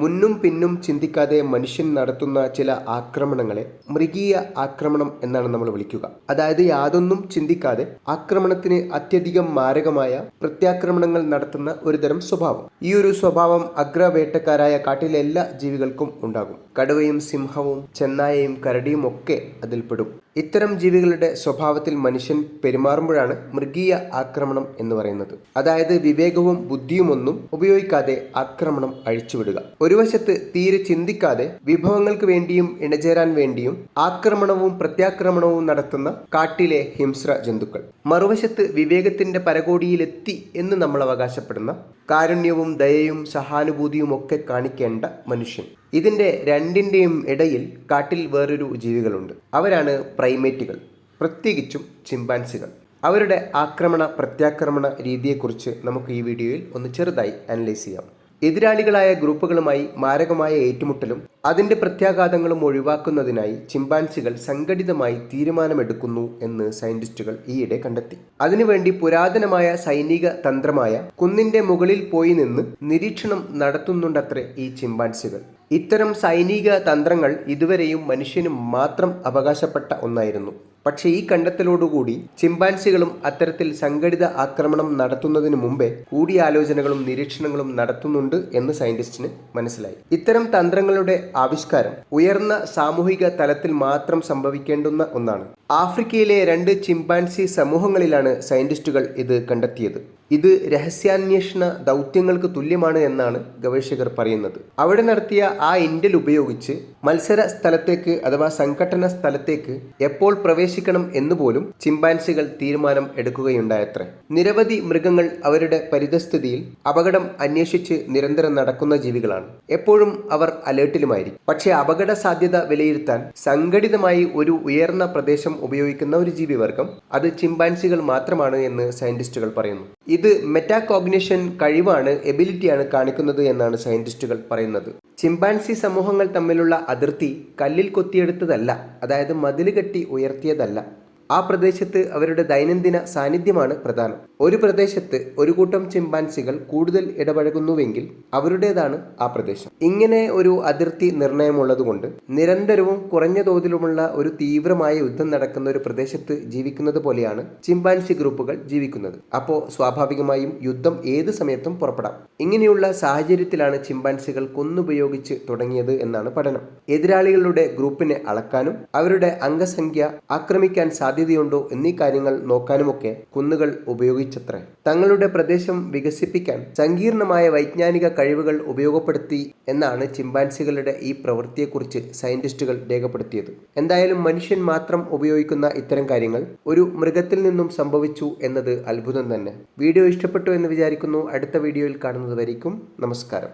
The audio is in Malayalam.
മുന്നും പിന്നും ചിന്തിക്കാതെ മനുഷ്യൻ നടത്തുന്ന ചില ആക്രമണങ്ങളെ മൃഗീയ ആക്രമണം എന്നാണ് നമ്മൾ വിളിക്കുക. അതായത് യാതൊന്നും ചിന്തിക്കാതെ ആക്രമണത്തിന് അത്യധികം മാരകമായ പ്രത്യാക്രമണങ്ങൾ നടത്തുന്ന ഒരുതരം സ്വഭാവം. ഈ ഒരു സ്വഭാവം അഗ്രവേട്ടക്കാരായ കാട്ടിലെ എല്ലാ ജീവികൾക്കും ഉണ്ടാകും. കടുവയും സിംഹവും ചെന്നായയും കരടിയും ഒക്കെ അതിൽപ്പെടും. ഇത്തരം ജീവികളുടെ സ്വഭാവത്തിൽ മനുഷ്യൻ പെരുമാറുമ്പോഴാണ് മൃഗീയ ആക്രമണം എന്ന് പറയുന്നത്. അതായത് വിവേകവും ബുദ്ധിയുമൊന്നും ഉപയോഗിക്കാതെ ആക്രമണം അഴിച്ചുവിടുക. ഒരു വശത്ത് തീരെ ചിന്തിക്കാതെ വിഭവങ്ങൾക്ക് വേണ്ടിയും ഇണചേരാൻ വേണ്ടിയും ആക്രമണവും പ്രത്യാക്രമണവും നടത്തുന്ന കാട്ടിലെ ഹിംസ്ര ജന്തുക്കൾ. മറുവശത്ത് വിവേകത്തിന്റെ പരകോടിയിലെത്തി എന്ന് നമ്മൾ അവകാശപ്പെടുന്ന കാരുണ്യവും ദയയും സഹാനുഭൂതിയും ഒക്കെ കാണിക്കേണ്ട മനുഷ്യൻ. ഇതിന്റെ രണ്ടിന്റെയും ഇടയിൽ കാട്ടിൽ വേറൊരു ജീവികളുണ്ട്. അവരാണ് പ്രൈമേറ്റുകൾ പ്രത്യേകിച്ചും ചിമ്പാൻസികൾ. അവരുടെ ആക്രമണ പ്രത്യാക്രമണ രീതിയെക്കുറിച്ച് നമുക്ക് ഈ വീഡിയോയിൽ ഒന്ന് ചെറുതായി അനലൈസ് ചെയ്യാം. എതിരാളികളായ ഗ്രൂപ്പുകളുമായി മാരകമായ ഏറ്റുമുട്ടലും അതിന്റെ പ്രത്യാഘാതങ്ങളും ഒഴിവാക്കുന്നതിനായി ചിമ്പാൻസികൾ സംഘടിതമായി തീരുമാനമെടുക്കുന്നു എന്ന് സയന്റിസ്റ്റുകൾ ഈയിടെ കണ്ടെത്തി. അതിനുവേണ്ടി പുരാതനമായ സൈനിക തന്ത്രമായ കുന്നിന്റെ മുകളിൽ പോയി നിന്ന് നിരീക്ഷണം നടത്തുന്നുണ്ടത്രേ ഈ ചിമ്പാൻസികൾ. ഇത്തരം സൈനിക തന്ത്രങ്ങൾ ഇതുവരെയും മനുഷ്യന് മാത്രം അവകാശപ്പെട്ട ഒന്നായിരുന്നു. പക്ഷേ ഈ കണ്ടെത്തലോടുകൂടി ചിമ്പാൻസികളും അത്തരത്തിൽ സംഘടിത ആക്രമണം നടത്തുന്നതിന് മുമ്പേ കൂടിയാലോചനകളും നിരീക്ഷണങ്ങളും നടത്തുന്നുണ്ട് എന്ന് സയന്റിസ്റ്റിന് മനസ്സിലായി. ഇത്തരം തന്ത്രങ്ങളുടെ ആവിഷ്കാരം ഉയർന്ന സാമൂഹിക തലത്തിൽ മാത്രം സംഭവിക്കേണ്ടുന്ന ഒന്നാണ്. ആഫ്രിക്കയിലെ രണ്ട് ചിമ്പാൻസി സമൂഹങ്ങളിലാണ് സയന്റിസ്റ്റുകൾ ഇത് കണ്ടെത്തിയത്. ഇത് രഹസ്യാന്വേഷണ ദൗത്യങ്ങൾക്ക് തുല്യമാണ് എന്നാണ് ഗവേഷകർ പറയുന്നത്. അവിടെ നടത്തിയ ആ ഇൻഡൽ ഉപയോഗിച്ച് മത്സര സ്ഥലത്തേക്ക് അഥവാ സംഘടന സ്ഥലത്തേക്ക് എപ്പോൾ പ്രവേശിക്കണം എന്നുപോലും ചിമ്പാൻസികൾ തീരുമാനം എടുക്കുകയുണ്ടായത്രേ. നിരവധി മൃഗങ്ങൾ അവരുടെ പരിതസ്ഥിതിയിൽ അപകടം അന്വേഷിച്ച് നിരന്തരം നടക്കുന്ന ജീവികളാണ്. എപ്പോഴും അവർ അലേർട്ടിലുമായിരിക്കും. പക്ഷേ അപകട സാധ്യത വിലയിരുത്താൻ സംഘടിതമായി ഒരു ഉയർന്ന പ്രദേശം ഉപയോഗിക്കുന്ന ഒരു ജീവിവർഗം അത് ചിമ്പാൻസികൾ മാത്രമാണ് എന്ന് സയന്റിസ്റ്റുകൾ പറയുന്നു. ഇത് മെറ്റാകോഗ്നിഷൻ കഴിവാണ് എബിലിറ്റിയാണ് കാണിക്കുന്നത് എന്നാണ് സയന്റിസ്റ്റുകൾ പറയുന്നത്. ചിമ്പാൻസി സമൂഹങ്ങൾ തമ്മിലുള്ള അതിർത്തി കല്ലിൽ കൊത്തിയെടുത്തതല്ല അതായത് മതിൽ കെട്ടി ഉയർത്തിയതല്ല. ആ പ്രദേശത്ത് അവരുടെ ദൈനംദിന സാന്നിധ്യമാണ് പ്രധാനം. ഒരു പ്രദേശത്ത് ഒരു കൂട്ടം ചിമ്പാൻസികൾ കൂടുതൽ ഇടപഴകുന്നുവെങ്കിൽ അവരുടേതാണ് ആ പ്രദേശം. ഇങ്ങനെ ഒരു അതിർത്തി നിർണയമുള്ളതുകൊണ്ട് നിരന്തരവും കുറഞ്ഞ തോതിലുമുള്ള ഒരു തീവ്രമായ യുദ്ധം നടക്കുന്ന ഒരു പ്രദേശത്ത് ജീവിക്കുന്നത് പോലെയാണ് ചിമ്പാൻസി ഗ്രൂപ്പുകൾ ജീവിക്കുന്നത്. അപ്പോൾ സ്വാഭാവികമായും യുദ്ധം ഏത് സമയത്തും പുറപ്പെടാം. ഇങ്ങനെയുള്ള സാഹചര്യത്തിലാണ് ചിമ്പാൻസികൾ കൊന്നുപയോഗിച്ച് തുടങ്ങിയത് എന്നാണ് പഠനം. എതിരാളികളുടെ ഗ്രൂപ്പിനെ അളക്കാനും അവരുടെ അംഗസംഖ്യ ആക്രമിക്കാൻ സാധ്യതയുണ്ടോ എന്നീ കാര്യങ്ങൾ നോക്കാനുമൊക്കെ കുന്നുകൾ ഉപയോഗിച്ചത്രേ. തങ്ങളുടെ പ്രദേശം വികസിപ്പിക്കാൻ സങ്കീർണമായ വൈജ്ഞാനിക കഴിവുകൾ ഉപയോഗപ്പെടുത്തി എന്നാണ് ചിമ്പാൻസികളുടെ ഈ പ്രവൃത്തിയെക്കുറിച്ച് സയന്റിസ്റ്റുകൾ രേഖപ്പെടുത്തിയത്. എന്തായാലും മനുഷ്യൻ മാത്രം ഉപയോഗിക്കുന്ന ഇത്തരം കാര്യങ്ങൾ ഒരു മൃഗത്തിൽ നിന്നും സംഭവിച്ചു എന്നത് അത്ഭുതം തന്നെ. വീഡിയോ ഇഷ്ടപ്പെട്ടു എന്ന് വിചാരിക്കുന്നു. അടുത്ത വീഡിയോയിൽ കാണുന്നത് വരയ്ക്കും നമസ്കാരം.